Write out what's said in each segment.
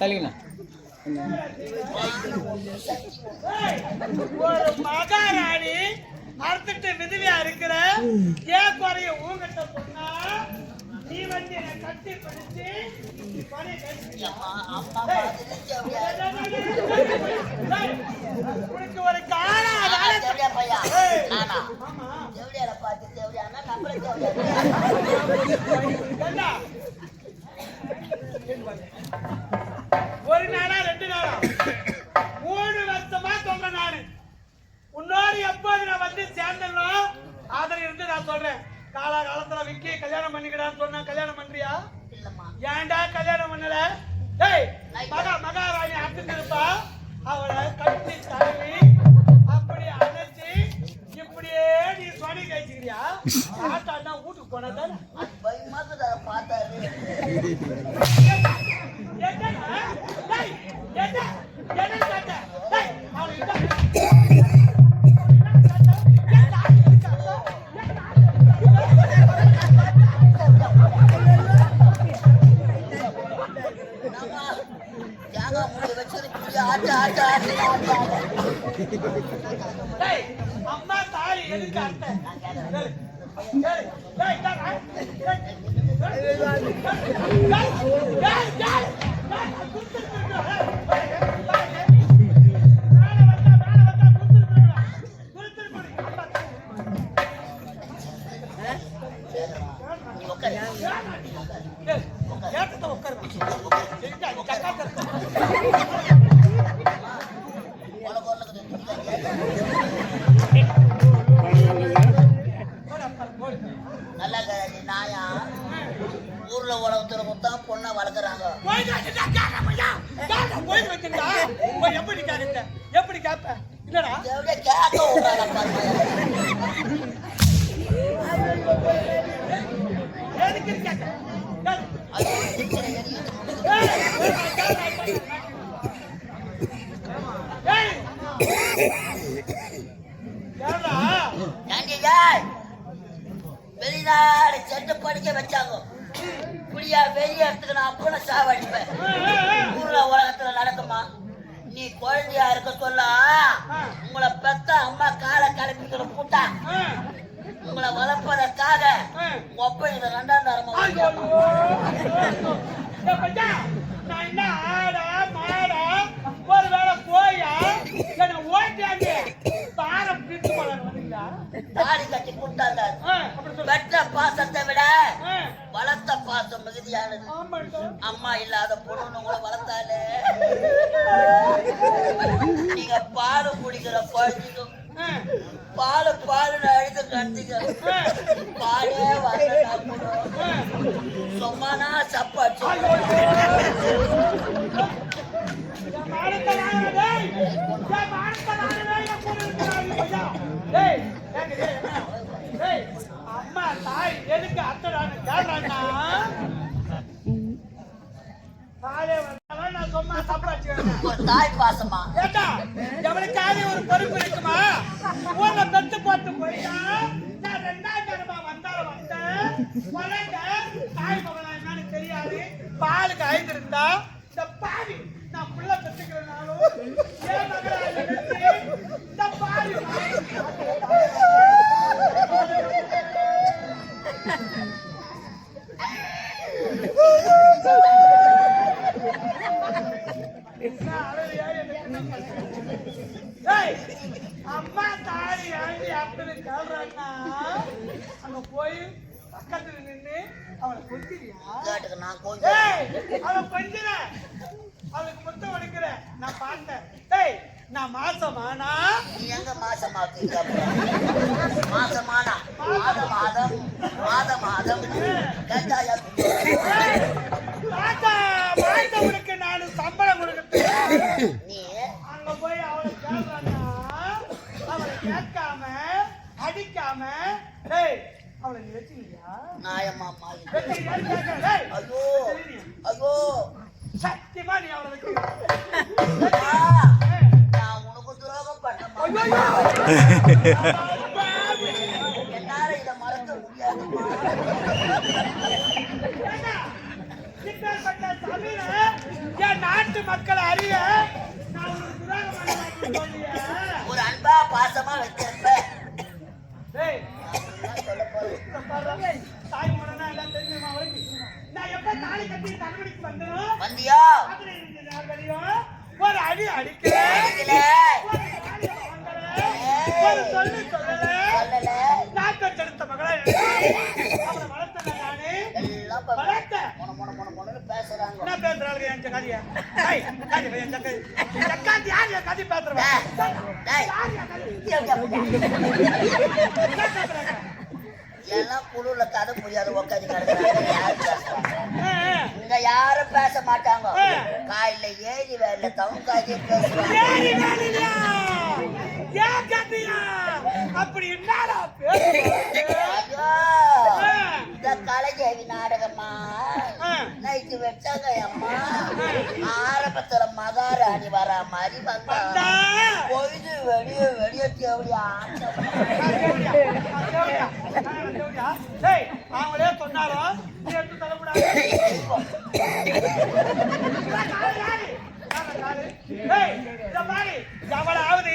தள்ளிக்கலாம் மகாரா. பசுவியா இருக்கிற ஏன் குறைய உங்ககிட்ட சொன்னா நீ வந்து என்னை கட்டி பிடிச்சு ஒரு காணா ஒரு நாளா ரெண்டு நாளா? மூணு வருஷமா சொல்ற நானு. உன்னோடு எப்போது நான் வந்து சேர்ந்தனோ அதில் இருந்து நான் சொல்றேன். காலா காலத்துல விக்கி கல்யாணம் பண்ணிக்கிறான்னு சொன்னா கல்யாணம் பண்றியா. ஏன்டா கல்யாணம் பண்ணல? டேய் மகா மகாராணி அத்துருப்பா அவளை தேங்காய் மூடி வச்சு ஆட்டு ஆட்டு ஆட்டு அம்மா தாய் எதுக்கு அட்டை ஊர்ல உலகத்துல மொத்தம் பொண்ணை வளர்க்குறாங்க. எப்படி கேட்க? எப்படி கேட்ப? இல்லடா. கேட்க வெளிநாடு சென்று படிக்க வச்சாங்க. புளியா வெளிய இடத்துக்கு நான் அப்பன சாவடிப்பேன் ஊர்ல உலகத்துல நடக்குமா நீ குழந்தையா இருக்க சொல்ல உங்களை பெத்த அம்மா காலை கிளப்பிக்கிற கூட்டா உங்களை வளர்ப்பதற்காக. ஒப்ப இதை ரெண்டாம் தரமா நான் என்ன ஆடா, மாடா, ஒருவேளை போயா, என்னை போடணும் வந்தீங்களா? தாடி கட்டி சொல்லு. பெற்ற பாசத்தை விட வளர்த்த பார்த்த மிகுதியானது. அம்மா இல்லாத பொண்ணு கூட வளர்த்தாலே. நீங்க பால் குடிக்கிற குழந்தைக்கும் பால் பால் அழுது கண்டுக்க பாலே வரல சொம்மானா சப்பாச்சு அம்மா தாய் எதுக்கு அத்த தாயே பாசமா எவனுக்காவது ஒரு பொறுப்பு இருக்குமா? ஊர்ல பெத்து போட்டு போயிட்டா நான் தடவை வந்தாலும் வந்தேன் குழந்தை தாய் மகனா என்னன்னு தெரியாது. பாலுக்கு ஐந்து இருந்தா இந்த பாவி நான் புள்ள பெற்றுக்கிறனாலும் என் மகளா நினைச்சு இந்த பாவி என்ன அழறியா எனக்கு என்ன பண்ணுறது? டேய், அம்மா தாய் ஆண்டி அப்படி கேள்றான்னா அங்க போய் பக்கத்துல நின்னு அவளை கேட்டுக்கு நான் அவளை கொஞ்சிற அவளுக்கு முத்தம் உடைக்கிற நான் பார்த்தேன். டேய் நான் மாசமானா? நீ எங்க மாசமாக்கு மாசமானா? மாத மாதம் மாத மாதம். கேட்டாயா டேய், தாத்தா மாத்தவனுக்கு நான் சம்பளம் கொடுக்கறேன் நீ அங்க போய் அவளை கேட்கறான்னா அவளை கேட்காம அடிக்காம டேய் அவளை நீ வச்சுக்கிறியா? நாயம்மா. டேய், ஐயோ ஐயோ சத்தியமா நீ அவளை வச்சுக்கிற. அம்மா, ஏய், நான் உனக்கு துரோகம் பண்ணமா என்னால இதை மறக்க என் நாட்டு மக்கள் அறிய பண்ண. ஒரு அன்பா பாசமா வச்சிருப்ப டேய், நான் சொல்ல போறேன் தாய் மகனா எல்லாம் தெரிஞ்சுமா அவளுக்கு? நான் எப்ப தாலி கட்டி வந்தனோ, வந்தியா அதுல இருந்து ஒரு அடி அடிக்கிறேன் அடிக்கல ஒரு சொல்லு சொல்லல சொல்லல நாட்டெடுத்த மகளா அவனை வளர்த்தேன் நானு மொன மொன மொனன்னு பேசுறாங்க. என்ன பேசுறாங்க என் கதைய டேய் கதை என் கதை என் கதை யார் என் கதை பேசுறவன் டேய், டேய், யார் என் கதை இப்படி அப்படியா? என்ன பேசுறாங்க எல்லாம் குழுல கதை புரியாத உட்காந்து கிடக்குறாங்க. யாரு பேசுறாங்க இங்க யாரும் பேச மாட்டாங்க. காலையில ஏறி வேலை தவங்காதே பேசுவாங்க. அப்படி என்னடா இந்த கலைஜேவி நாடகமா ஆ. நைட்டு வச்சாங்க அம்மா ஆரம்பத்துல மகாராணி வர மாதிரி வந்தா. பொழுது வெளிய வெளிய. டேய், அவங்களே சொன்னாலும் எடுத்து தரக்கூடாது. எவளாவது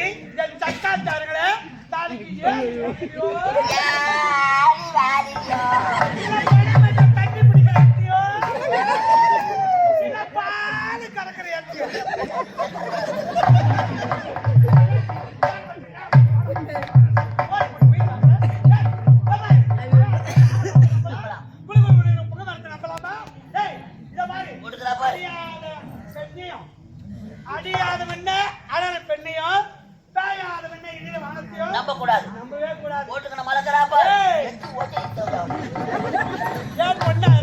அடியாத முன்ன அழற பெண்ணையும் தாயாத முன்ன இடியில வானத்தையும் நம்ப கூடாது நம்பவே கூடாது. ஓட்டுக்கு நம்ம ஏன் என்